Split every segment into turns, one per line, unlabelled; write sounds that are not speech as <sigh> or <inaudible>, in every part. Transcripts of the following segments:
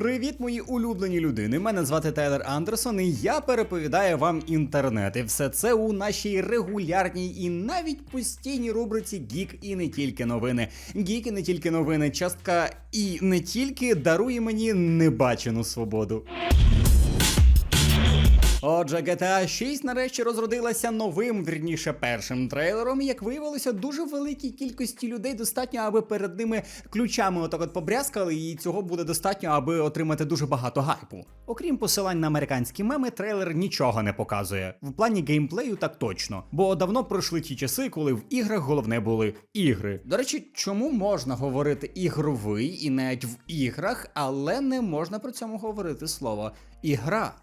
Привіт, мої улюблені людини. Мене звати Тайлер Андерсон, і я переповідаю вам інтернет. І все це у нашій регулярній і навіть постійній рубриці Гік і не тільки новини. Гік і не тільки новини. Частка і не тільки дарує мені небачену свободу. Отже, GTA 6 нарешті розродилася новим, вірніше, першим трейлером. Як виявилося, дуже великій кількості людей достатньо, аби перед ними ключами отак от побрязкали, і цього буде достатньо, аби отримати дуже багато гайпу. Окрім посилань на американські меми, трейлер нічого не показує. В плані геймплею так точно. Бо давно пройшли ті часи, коли в іграх головне були ігри. До речі, чому можна говорити ігровий і навіть в іграх, але не можна при цьому говорити слово ігра.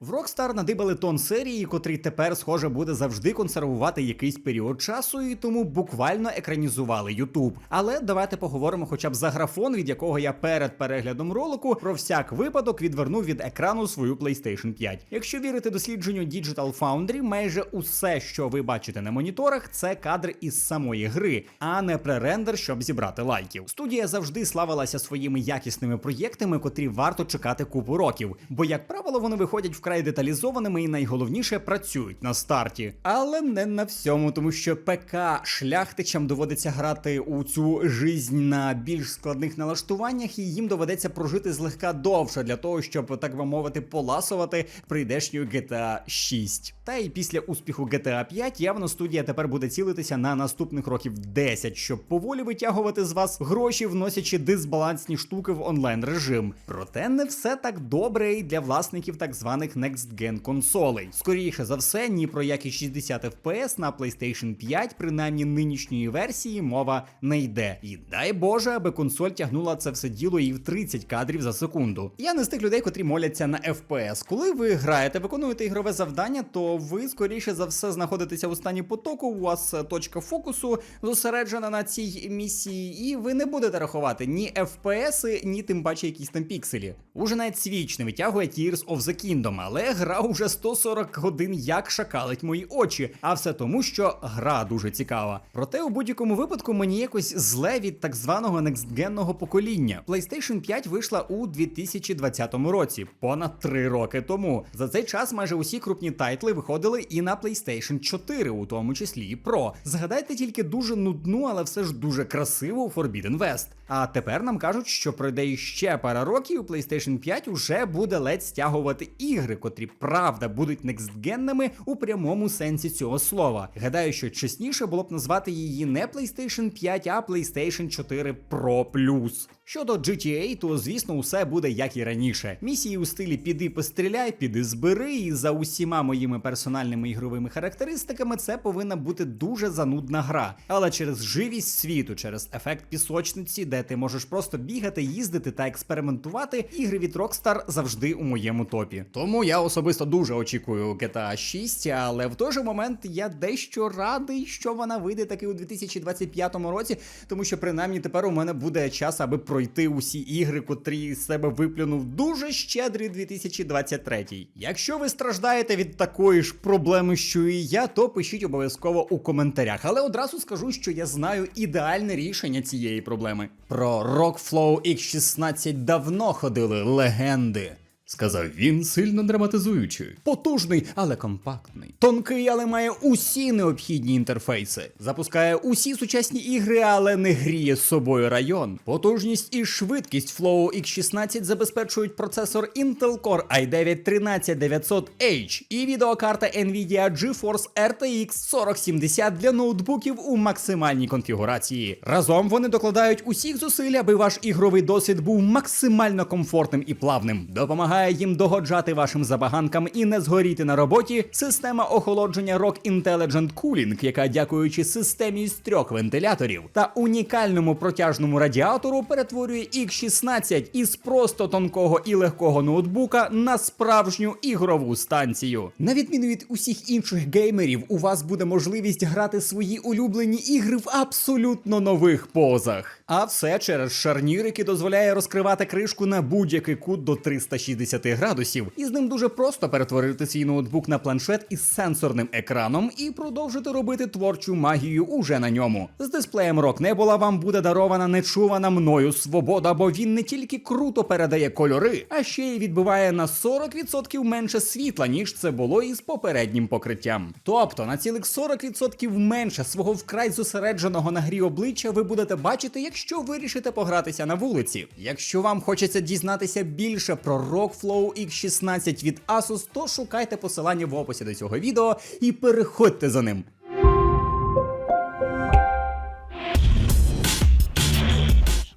В Rockstar надибали тон серії, котрий тепер, схоже, буде завжди консервувати якийсь період часу, і тому буквально екранізували YouTube. Але давайте поговоримо хоча б за графон, від якого я перед переглядом ролику про всяк випадок відвернув від екрану свою PlayStation 5. Якщо вірити дослідженню Digital Foundry, майже усе, що ви бачите на моніторах, це кадр із самої гри, а не пререндер, щоб зібрати лайків. Студія завжди славилася своїми якісними проєктами, котрі варто чекати купу років, бо, як правило, вони виходять вкрай деталізованими і найголовніше працюють на старті. Але не на всьому, тому що ПК шляхтичам доводиться грати у цю жизнь на більш складних налаштуваннях, і їм доведеться прожити злегка довше для того, щоб так би мовити, поласувати прийдешньою GTA 6. Та й після успіху GTA 5 явно студія тепер буде цілитися на наступних років 10, щоб поволі витягувати з вас гроші, вносячи дисбалансні штуки в онлайн режим. Проте не все так добре і для власників так званих Next Gen консолей. Скоріше за все, ні про які 60 FPS на PlayStation 5, принаймні нинішньої версії, мова не йде. І дай Боже, аби консоль тягнула це все діло і в 30 кадрів за секунду. Я не з тих людей, котрі моляться на FPS. Коли ви граєте, виконуєте ігрове завдання, то ви скоріше за все знаходитеся у стані потоку. У вас е, точка фокусу зосереджена на цій місії, і ви не будете рахувати ні FPS, ні тим паче якісь там пікселі. Уже навіть свіч не витягує Tears of the Kingdom, але гра уже 140 годин як шакалить мої очі. А все тому, що гра дуже цікава. Проте у будь-якому випадку мені якось зле від так званого некстгенного покоління. PlayStation 5 вийшла у 2020 році, понад 3 роки тому. За цей час майже усі крупні тайтли виходили і на PlayStation 4, у тому числі і Pro. Згадайте тільки дуже нудну, але все ж дуже красиву Forbidden West. А тепер нам кажуть, що пройде іще пара років, PlayStation 5 уже буде ледь стягувати ігри, котрі правда будуть некстгенними у прямому сенсі цього слова. Гадаю, що чесніше було б назвати її не PlayStation 5, а PlayStation 4 Pro Plus. Щодо GTA, то звісно усе буде як і раніше. Місії у стилі піди постріляй, піди збери, і за усіма моїми персональними ігровими характеристиками це повинна бути дуже занудна гра. Але через живість світу, через ефект пісочниці, де ти можеш просто бігати, їздити та експериментувати, ігри від Rockstar завжди у моєму топі. Тому я особисто дуже очікую GTA 6, але в той же момент я дещо радий, що вона вийде таки у 2025 році, тому що принаймні тепер у мене буде час, аби пройти усі ігри, котрі з себе виплюнув дуже щедрий 2023. Якщо ви страждаєте від такої ж проблеми, що і я, то пишіть обов'язково у коментарях. Але одразу скажу, що я знаю ідеальне рішення цієї проблеми. Про Rockflow X16 давно ходили легенди. Сказав він, сильно драматизуючи. Потужний, але компактний. Тонкий, але має усі необхідні інтерфейси. Запускає усі сучасні ігри, але не гріє з собою район. Потужність і швидкість Flow X16 забезпечують процесор Intel Core i9 13900H і відеокарта Nvidia GeForce RTX 4070 для ноутбуків у максимальній конфігурації. Разом вони докладають усіх зусиль, аби ваш ігровий досвід був максимально комфортним і плавним. Допомагає їм догоджати вашим забаганкам і не згоріти на роботі. Система охолодження Rock Intelligent Cooling, яка, дякуючи системі з трьох вентиляторів та унікальному протяжному радіатору, перетворює X16 із просто тонкого і легкого ноутбука на справжню ігрову станцію. На відміну від усіх інших геймерів, у вас буде можливість грати свої улюблені ігри в абсолютно нових позах. А все через шарнір, який дозволяє розкривати кришку на будь-який кут до 360 180 градусів, і з ним дуже просто перетворити свій ноутбук на планшет із сенсорним екраном і продовжити робити творчу магію уже на ньому. З дисплеєм Rock Nebula вам буде дарована нечувана мною свобода, бо він не тільки круто передає кольори, а ще й відбиває на 40% менше світла, ніж це було із попереднім покриттям. Тобто на цілих 40% менше свого вкрай зосередженого на грі обличчя ви будете бачити, якщо вирішите погратися на вулиці. Якщо вам хочеться дізнатися більше про Rockflow X16 від Asus, то шукайте посилання в описі до цього відео і переходьте за ним.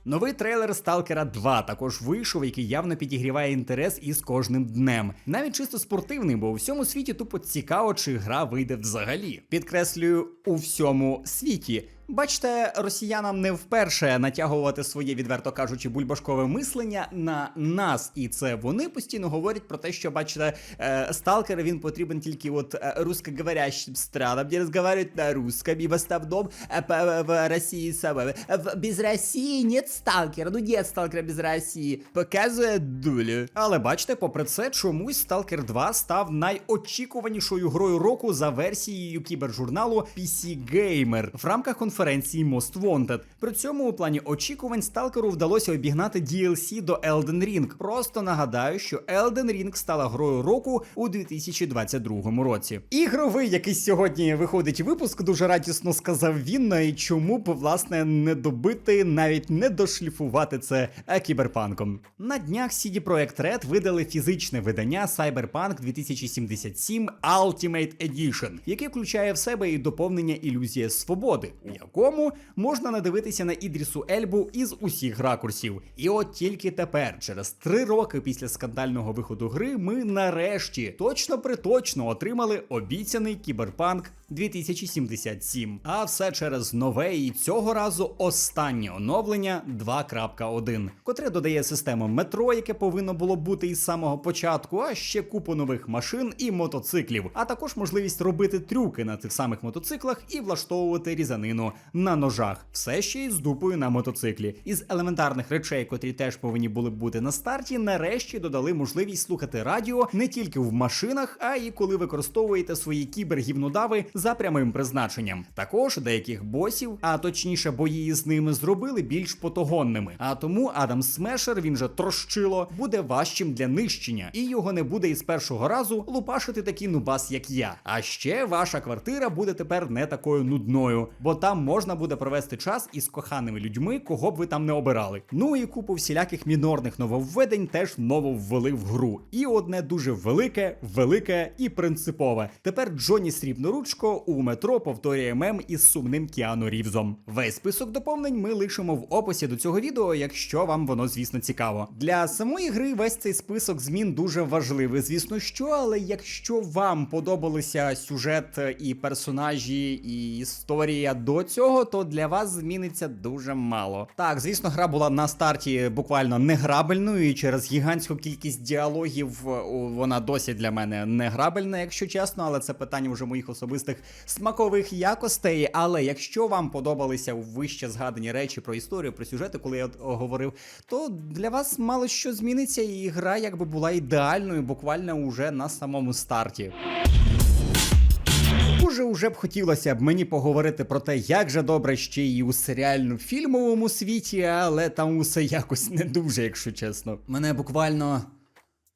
Новий трейлер Сталкера 2 також вийшов, який явно підігріває інтерес із кожним днем. Навіть чисто спортивний, бо у всьому світі тупо цікаво, чи гра вийде взагалі. Підкреслюю, у всьому світі. Бачите, росіянам не вперше натягувати своє, відверто кажучи, бульбашкове мислення на нас, і це вони постійно говорять про те, що бачите, е, сталкер він потрібен тільки от е, русскоговорящим странам, де розговорюють на русском, і основном е, в Росії саме. В- Без Росії нет сталкера, ну нет сталкера без Росії. Показує дулю. Але бачите, попри це, чомусь Stalker 2 став найочікуванішою грою року за версією кібержурналу PC Gamer в рамках конференції Most Wanted. При цьому у плані очікувань сталкеру вдалося обігнати DLC до Elden Ring. Просто нагадаю, що Elden Ring стала грою року у 2022 році. Ігровий, який сьогодні виходить випуск, дуже радісно сказав він, ну і чому б власне не добити, навіть не дошліфувати це кіберпанком. На днях CD Projekt Red видали фізичне видання Cyberpunk 2077 Ultimate Edition, яке включає в себе і доповнення ілюзія свободи, якому можна надивитися на Ідрісу Ельбу із усіх ракурсів. І от тільки тепер, через три роки після скандального виходу гри, ми нарешті точно приточно отримали обіцяний кіберпанк 2077. А все через нове і цього разу останнє оновлення 2.1, котре додає систему метро, яке повинно було бути із самого початку, а ще купу нових машин і мотоциклів, а також можливість робити трюки на цих самих мотоциклах і влаштовувати різанину на ножах. Все ще із дупою на мотоциклі. Із елементарних речей, котрі теж повинні були б бути на старті, нарешті додали можливість слухати радіо не тільки в машинах, а й коли використовуєте свої кібергівнодави за прямим призначенням. Також деяких босів, а точніше бої з ними зробили більш потогонними. А тому Адам Смешер, він же трощило, буде важчим для нищення, і його не буде із першого разу лупашити такий нубас, як я. А ще ваша квартира буде тепер не такою нудною, бо там можна буде провести час із коханими людьми, кого б ви там не обирали. Ну і купу всіляких мінорних нововведень теж ново ввели в гру. І одне дуже велике, велике і принципове. Тепер Джоні Срібноручко у метро повторює мем із сумним Кіану Рівзом. Весь список доповнень ми лишимо в описі до цього відео, якщо вам воно, звісно, цікаво. Для самої гри весь цей список змін дуже важливий, звісно, що, але якщо вам подобалися сюжет і персонажі, і історія до цього, то для вас зміниться дуже мало. Так, звісно, гра була на старті буквально неграбельною, і через гігантську кількість діалогів вона досі для мене неграбельна, якщо чесно, але це питання вже моїх особистих смакових якостей. Але якщо вам подобалися вище згадані речі про історію, про сюжети, коли я говорив, то для вас мало що зміниться, і гра якби була ідеальною, буквально уже на самому старті. Дуже уже б хотілося б мені поговорити про те, як же добре ще і у серіально-фільмовому світі, але там усе якось не дуже, якщо чесно. Мене буквально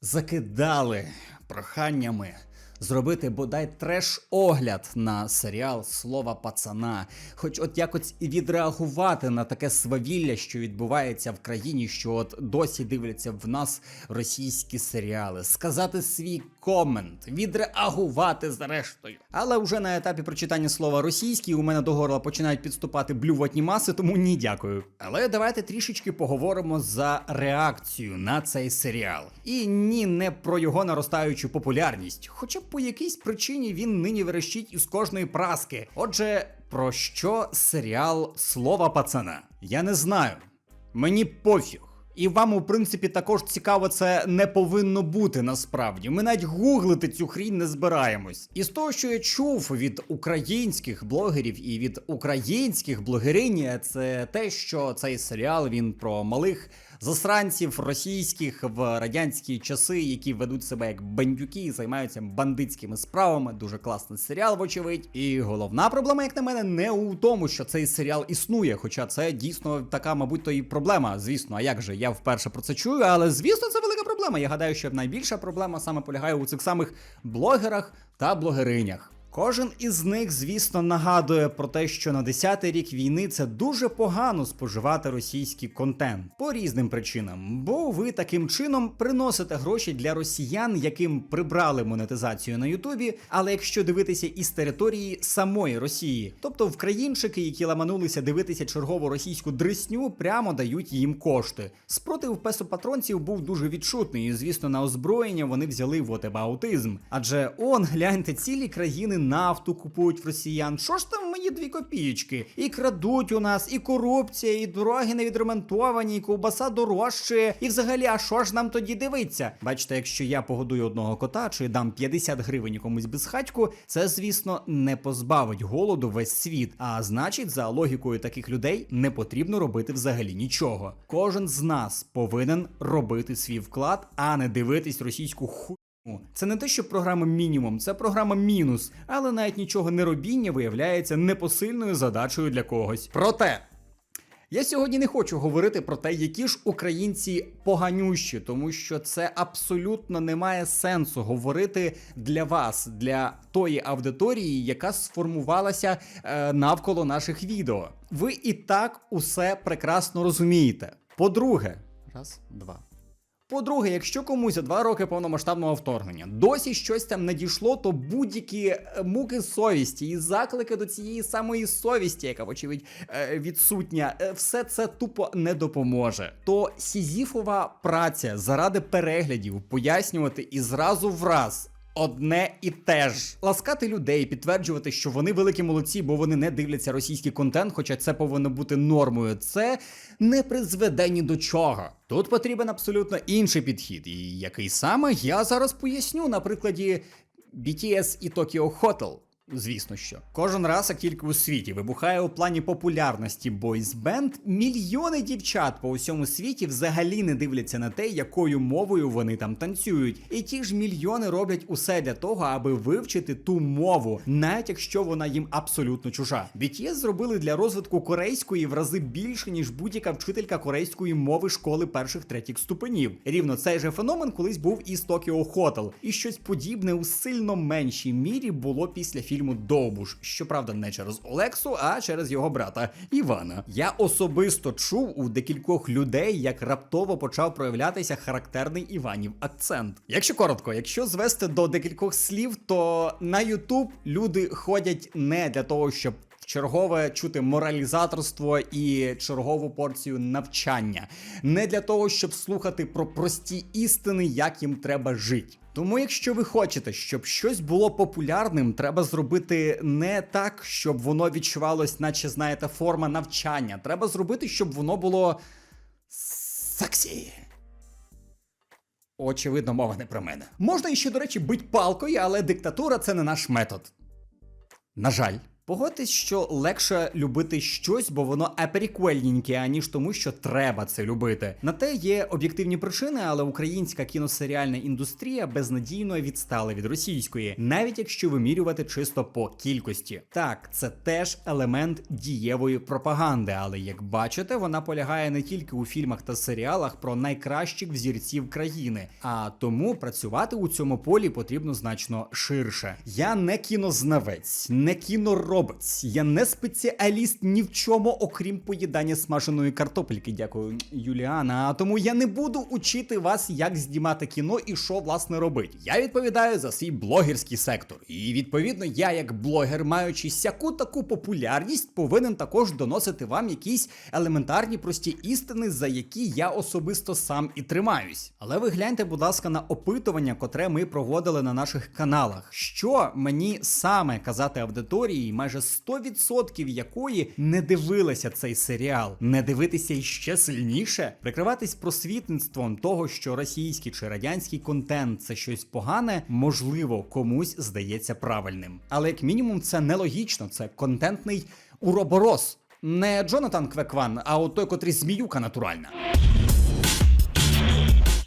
закидали проханнями зробити бодай треш-огляд на серіал Слова пацана. Хоч от якось і відреагувати на таке свавілля, що відбувається в країні, що от досі дивляться в нас російські серіали, сказати свій комент, відреагувати зрештою. Але вже на етапі прочитання слова російський у мене до горла починають підступати блювотні маси, тому ні, дякую. Але давайте трішечки поговоримо за реакцію на цей серіал. І ні, не про його наростаючу популярність, хоча по якійсь причині він нині верещить із кожної праски. Отже, про що серіал Слова пацана? Я не знаю. Мені пофіг. І вам, у принципі, також цікаво це не повинно бути насправді. Ми навіть гуглити цю хрінь не збираємось. І з того, що я чув від українських блогерів і від українських блогеринь, це те, що цей серіал він про малих засранців російських в радянські часи, які ведуть себе як бандюки і займаються бандитськими справами. Дуже класний серіал, вочевидь. І головна проблема, як на мене, не у тому, що цей серіал існує. Хоча це дійсно така, мабуть, то і проблема. Звісно, а як же я вперше про це чую, але звісно, це велика проблема. Я гадаю, що найбільша проблема саме полягає у цих самих блогерах та блогеринях. Кожен із них, звісно, нагадує про те, що на 10-й рік війни це дуже погано споживати російський контент по різним причинам, бо ви таким чином приносите гроші для росіян, яким прибрали монетизацію на Ютубі. Але якщо дивитися із території самої Росії, тобто вкраїнчики, які ламанулися дивитися чергову російську дрисню, прямо дають їм кошти. Спротив песопатронців був дуже відчутний, і звісно, на озброєння вони взяли вотебаутизм. Адже он гляньте, цілі країни нафту купують в росіян. Що ж там мої дві копійки? І крадуть у нас, і корупція, і дороги не відремонтовані, і ковбаса дорожче. І взагалі, а що ж нам тоді дивиться? Бачите, якщо я погодую одного кота чи дам 50 гривень комусь безхатьку, це звісно не позбавить голоду весь світ. А значить, за логікою таких людей не потрібно робити взагалі нічого. Кожен з нас повинен робити свій вклад, а не дивитись російську ху. Це не те, що програма мінімум, це програма мінус, але навіть нічого не робіння виявляється непосильною задачею для когось. Проте. Я сьогодні не хочу говорити про те, які ж українці поганющі, тому що це абсолютно не має сенсу говорити для вас, для тої аудиторії, яка сформувалася е, навколо наших відео. Ви і так усе прекрасно розумієте. По-друге, раз, два. По-друге, якщо комусь за два роки повномасштабного вторгнення досі щось там не дійшло, то будь-які е, муки совісті і заклики до цієї самої совісті, яка, вочевидь, е, відсутня, е, все це тупо не допоможе. То сізіфова праця заради переглядів пояснювати і зразу враз. Одне і те ж ласкати людей, підтверджувати, що вони великі молодці, бо вони не дивляться російський контент, хоча це повинно бути нормою. Це не призведе ні до чого. Тут потрібен абсолютно інший підхід, і який саме я зараз поясню на прикладі BTS і Tokyo Hotel. Звісно, що кожен раз, як тільки у світі вибухає у плані популярності бойсбенд, мільйони дівчат по усьому світі взагалі не дивляться на те, якою мовою вони там танцюють. І ті ж мільйони роблять усе для того, аби вивчити ту мову, навіть якщо вона їм абсолютно чужа. BTS зробили для розвитку корейської в рази більше, ніж будь-яка вчителька корейської мови школи перших третіх ступенів. Рівно цей же феномен колись був із Tokyo Hotel. І щось подібне у сильно меншій мірі було після фільму Довбуш. Щоправда, не через Олексу, а через його брата Івана. Я особисто чув у декількох людей, як раптово почав проявлятися характерний Іванів акцент. Якщо коротко, якщо звести до декількох слів, то на Ютуб люди ходять не для того, щоб чергове чути моралізаторство і чергову порцію навчання, не для того, щоб слухати про прості істини, як їм треба жити. Тому, якщо ви хочете, щоб щось було популярним, треба зробити не так, щоб воно відчувалось, наче знаєте, форма навчання. Треба зробити, щоб воно було сексі. Очевидно, мова не про мене. Можна іще, до речі, бить палкою, але диктатура це не наш метод. На жаль. Погодьтесь, що легше любити щось, бо воно апріквельненьке, аніж тому, що треба це любити. На те є об'єктивні причини, але українська кіносеріальна індустрія безнадійно відстала від російської, навіть якщо вимірювати чисто по кількості. Так, це теж елемент дієвої пропаганди, але як бачите, вона полягає не тільки у фільмах та серіалах про найкращих взірців країни, а тому працювати у цьому полі потрібно значно ширше. Я не кінознавець, не кіноробець, я не спеціаліст ні в чому, окрім поїдання смаженої картопельки. Дякую, Юліана. А тому я не буду учити вас, як знімати кіно і що власне робити. Я відповідаю за свій блогерський сектор. І відповідно, я, як блогер, маючи сяку таку популярність, повинен також доносити вам якісь елементарні прості істини, за які я особисто сам і тримаюсь. Але ви гляньте, будь ласка, на опитування, котре ми проводили на наших каналах. Що мені саме казати аудиторії, майже 100% якої не дивилася цей серіал, не дивитися іще сильніше, прикриватись просвітництвом того, що російський чи радянський контент це щось погане, можливо, комусь здається правильним. Але як мінімум, це нелогічно, це контентний уроборос. Не Джонатан Квекван, а от той, котрий зміюка натуральна.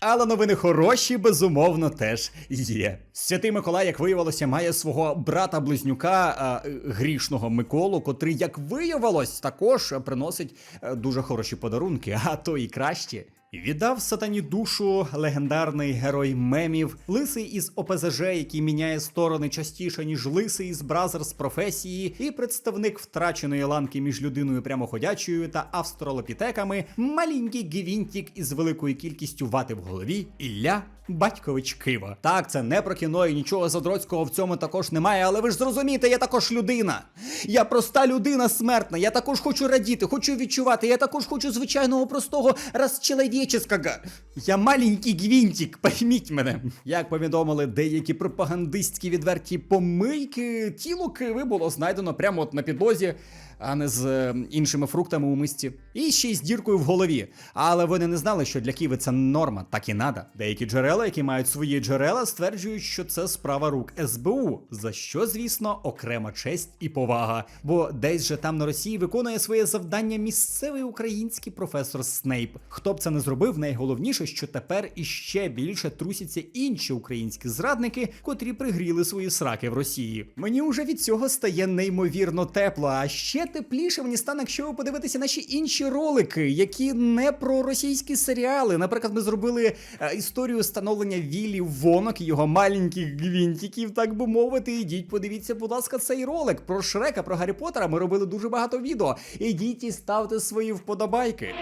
Але новини хороші, безумовно, теж є. Святий Миколай, як виявилося, має свого брата-близнюка е, грішного Миколу, котрий, як виявилось, також приносить е, дуже хороші подарунки, а то і кращі. Віддав сатані душу легендарний герой мемів, лисий із ОПЗЖ, який міняє сторони частіше, ніж лисий із Бразер з професії, і представник втраченої ланки між людиною прямоходячою та австралопітеками, маленький гвінтік із великою кількістю вати в голові Ілля Батькович Кива. Так, це не про кіно і нічого задроцького в цьому також немає, але ви ж зрозумієте, я також людина. Я проста людина смертна. Я також хочу радіти, хочу відчувати. Я також хочу звичайного простого розчеловіческого. Я маленький гвинтик, пойміть мене. Як повідомили деякі пропагандистські відверті помийки, тіло киви було знайдено прямо от на підлозі. А не з е, іншими фруктами у мисці. І ще й з діркою в голові. Але вони не знали, що для Києва це норма, так і надо. Деякі джерела, які мають свої джерела, стверджують, що це справа рук СБУ, за що, звісно, окрема честь і повага. Бо десь же там на Росії виконує своє завдання місцевий український професор Снейп. Хто б це не зробив, найголовніше, що тепер іще більше трусяться інші українські зрадники, котрі пригріли свої сраки в Росії. Мені уже від цього стає неймовірно тепло, а ще тепліше мені стане, якщо ви подивитеся наші інші ролики, які не про російські серіали. Наприклад, ми зробили е, історію становлення Віллі Вонок і його маленьких гвинтиків, так би мовити. Ідіть, подивіться, будь ласка, цей ролик про Шрека, про Гаррі Поттера. Ми робили дуже багато відео. Ідіть і ставте свої вподобайки.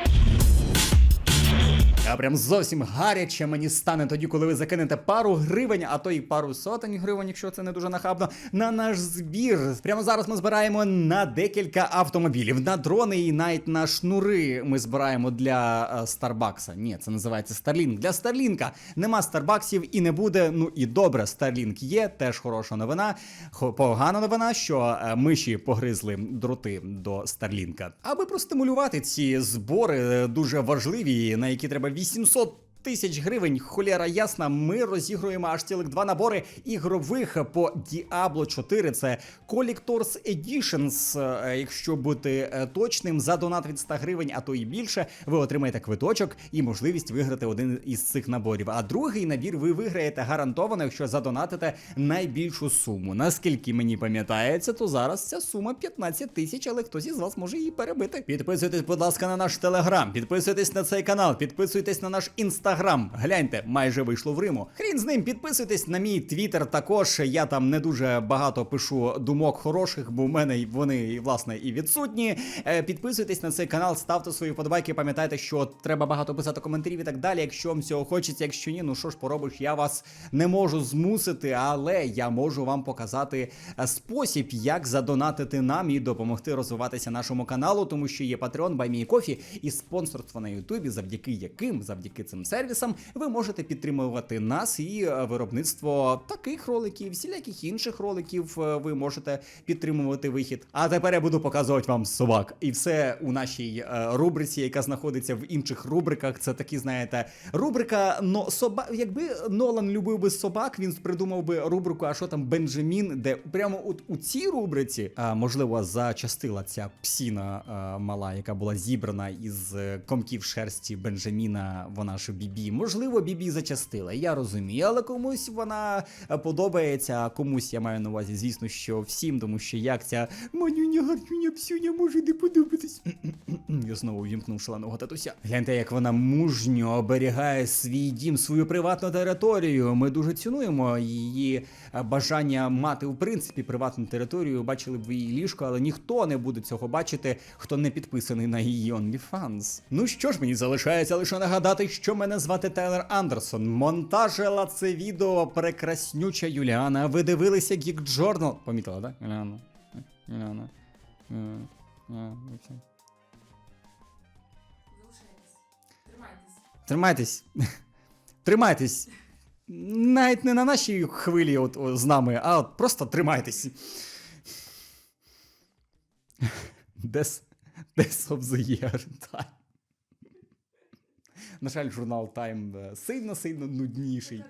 А прям зовсім гаряче мені стане тоді, коли ви закинете пару гривень, а то й пару сотень гривень, якщо це не дуже нахабно, на наш збір. Прямо зараз ми збираємо на декілька автомобілів, на дрони і навіть на шнури. Ми збираємо для е, Старбакса. Ні, це називається Старлінк. Для Старлінка нема Старбаксів і не буде. Ну і добре, Старлінк є, теж хороша новина. Погана новина, що е, миші погризли дроти до Старлінка. Аби простимулювати ці збори е, дуже важливі, на які треба 800 Тисяч гривень, холєра ясна, ми розігруємо аж цілих два набори ігрових по Diablo 4. Це Collectors Editions. Е, Якщо бути е, точним, за донат від 100 гривень, а то і більше, ви отримаєте квиточок і можливість виграти один із цих наборів. А другий набір ви виграєте гарантовано, якщо задонатите найбільшу суму. Наскільки мені пам'ятається, то зараз ця сума 15 тисяч, але хтось із вас може її перебити. Підписуйтесь, будь ласка, на наш телеграм, підписуйтесь на цей канал, підписуйтесь на наш інстаграм. Гляньте, майже вийшло в Риму. Хрін з ним, підписуйтесь на мій твіттер також. Я там не дуже багато пишу думок хороших, бо в мене вони власне і відсутні. Е, Підписуйтесь на цей канал, ставте свої вподобайки. Пам'ятайте, що треба багато писати коментарів і так далі. Якщо вам цього хочеться, якщо ні, ну що ж поробиш, я вас не можу змусити, але я можу вам показати е, спосіб, як задонатити нам і допомогти розвиватися нашому каналу, тому що є Patreon, BuyMeCoffee і спонсорство на Ютубі, завдяки яким, завдяки цим сервісам, ви можете підтримувати нас і е, виробництво таких роликів, всіляких інших роликів. е, Ви можете підтримувати вихід. А тепер я буду показувати вам собак. І все у нашій е, рубриці, яка знаходиться в інших рубриках. Це такі, знаєте, рубрика но соба. Якби Нолан любив би собак, він придумав би рубрику, а що там Бенджамін, де прямо от у цій рубриці, а, можливо, зачастила ця псіна а, мала, яка була зібрана із комків шерсті Бенджаміна. Вона ж Бібі. Можливо, Бібі зачастила. Я розумію, але комусь вона е, подобається, комусь я маю на увазі, звісно, що всім, тому що як ця манюня, гарчуня псюня може не подобатись. <clears throat> Я знову вімкнув шаленого татуся. Гляньте, як вона мужньо оберігає свій дім, свою приватну територію. Ми дуже цінуємо її бажання мати в принципі приватну територію. Бачили б ви її ліжко, але ніхто не буде цього бачити, хто не підписаний на її OnlyFans. Ну що ж, мені залишається лише нагадати, що мене звати Тайлер Андерсон. Монтажила це відео прекраснюча Юліана. Ви дивилися Geek Journal? Помітила, так? Юліана. Юліана. Юліана. Юліана.
Тримайтесь.
Тримайтесь. <laughs> Тримайтесь. Навіть не на нашій хвилі от, о, з нами, а от просто тримайтесь. Death, Death of the Year Time. На жаль, журнал Time е, сильно-сильно нудніший.